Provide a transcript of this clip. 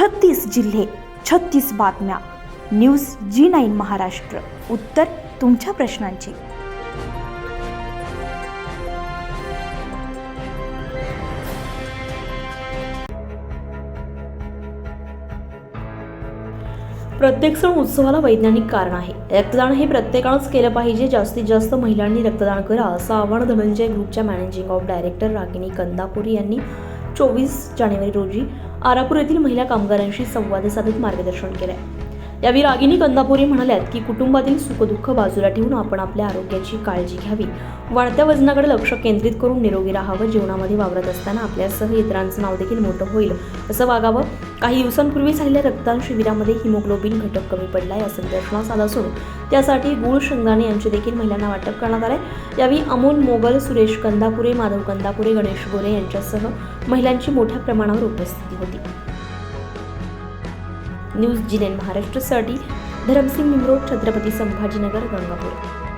छत्तीस जिल्हे छत्तीस बातम्या. News G nine Maharashtra. उत्तर तुमच्या प्रश्नांची. प्रत्येक सण उत्सवाला वैज्ञानिक कारण आहे. रक्तदान हे प्रत्येकानंच केलं पाहिजे. जास्तीत जास्त महिलांनी रक्तदान करा असं आवाहन धनंजय ग्रुपच्या managing of director Ragini Kandapuri यांनी चोवीस जानेवारी रोजी आरापूर येथील महिला कामगारांशी संवाद साधत मार्गदर्शन केलं यावेळी रागिनी कंदापुरी म्हणाल्यात की कुटुंबातील सुखदुःख बाजूला ठेवून आपण आपल्या आरोग्याची काळजी घ्यावी. वाढत्या वजनाकडे लक्ष केंद्रित करून निरोगी राहावं जीवनामध्ये वावरत असताना आपल्यासह इतरांचं नाव देखील मोठं होईल असं वागावं. काही दिवसांपूर्वी झालेल्या रक्तदान शिबिरामध्ये हिमोग्लोबिन घटक कमी पडला याचा निदर्शनास आला असून त्यासाठी गुळ शेंगदाणे यांचे देखील महिलांना वाटप करण्यात आले यावेळी अमोल मोगल सुरेश कंदापुरे माधव कंदापुरे गणेश गोरे यांच्यासह महिलांची मोठ्या प्रमाणावर उपस्थिती होती. न्यूज जिनेन महाराष्ट्रासाठी धरमसिंग निमरोड छत्रपती संभाजीनगर गंगापूर.